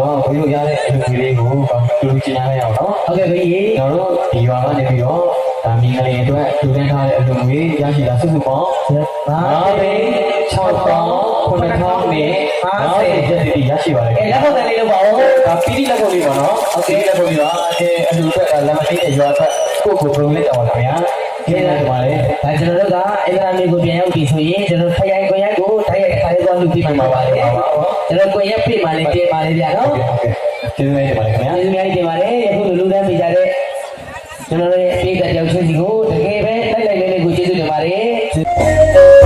တော့ဘယ်လိုရတဲ့အလူကြီးလေးကိုလူကျင်ရအောင်နော်ဟုတ်ကဲ့ဘေးကြီးကျွန်တော်တို့ဒီရွာကနေပြီးတော့ဒါမိငလေးအတွက်လူတန်းထားတဲ့အလူကြီးရရှိတာစုစုပေါင်းဘာ၅သိန်း6ပေါင်း9000နဲ့50ကျပ်စီရရှိပါတယ်ကဲလက်ဖို့တယ်လေးလို့ပါဦးဒါပီတိလက်ဖို့လေးပါနော်ဟုတ်ကဲ့လက်ဖို့လေးပါအဲအလူအတွက်ကလမ်းမသေးတဲ့ရွာအတွက်ကိုကိုပုံလေးတောင်းပါခင်ဗျာကျေးဇူးတင်ပါတယ်ဒါကျွန်တော်တို့ကအင်္ဂါလေးကိုပြန်ရောက်ပြီဆိုရင်ကျွန်တော်ခရိုင်ကိုရက်ကိုတိုက်ရိုက်ခါလေးသွားလုပ်ပြီးမှပါပါတယ် ကျွန်တော်ကိုရက်ပြမှာလေးတင်ပါလေဗျာနော်ဟုတ်ကဲ့ကျေးဇူးတင်ပါတယ်ခင်ဗျာကျေးဇူးများကြီးတင်ပါတယ်ယခုလိုလူတန်းမိကြတဲ့ကျွန်တော်တို့ရဲ့ပြည်သက်ကြောင့်ချင်းစီကိုတကယ်ပဲလိုက်လိုက်လေးလေးကိုကျေးဇူးတင်ပါတယ်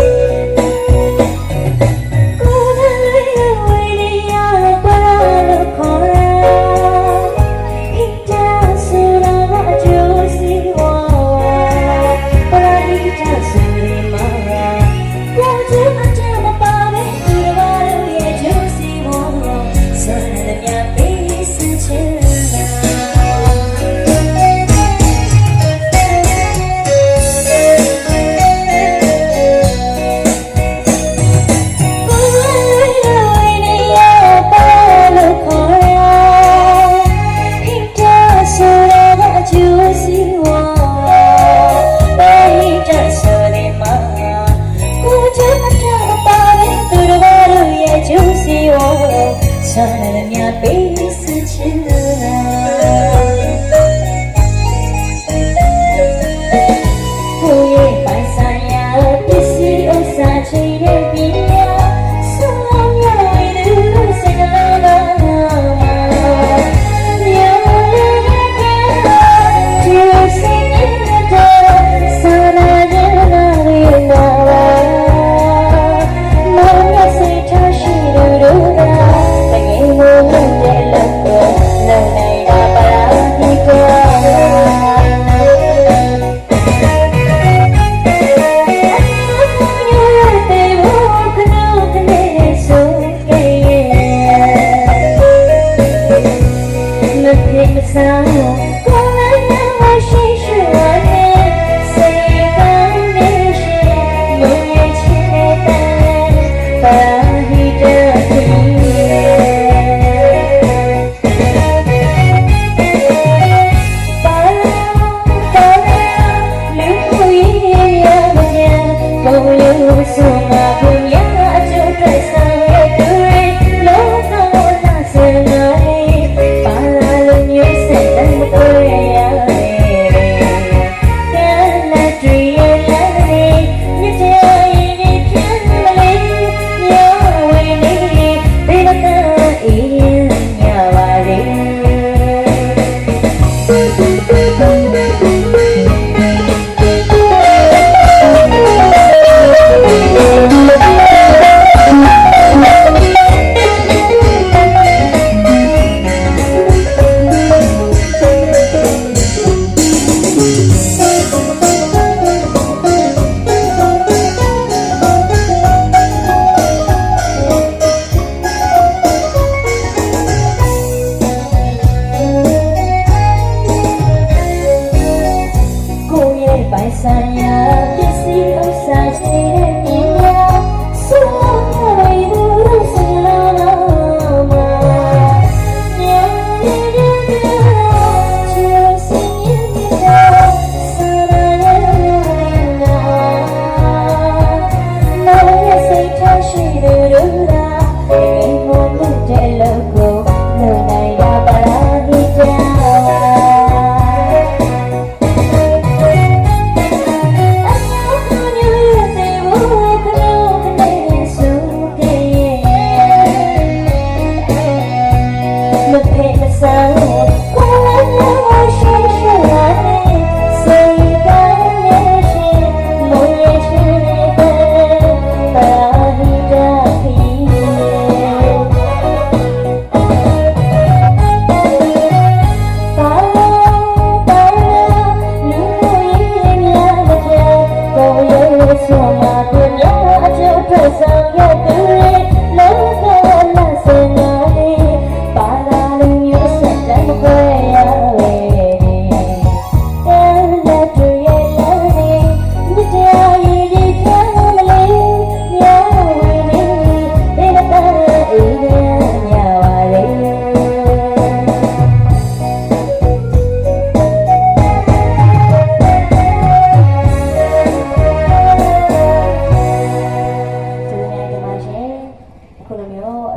ဆန္ဒမြပေးစချင်ကို 人的笑容，不能难为谁是我愿，虽然明知梦也期待，把你的情。Oh, yeah. Saysanya Pisi o saçları dünya Sana ayrı sınanamaz Yanlarına Çözsün yanına Sana yanına Neresi taşırırım the paint the sun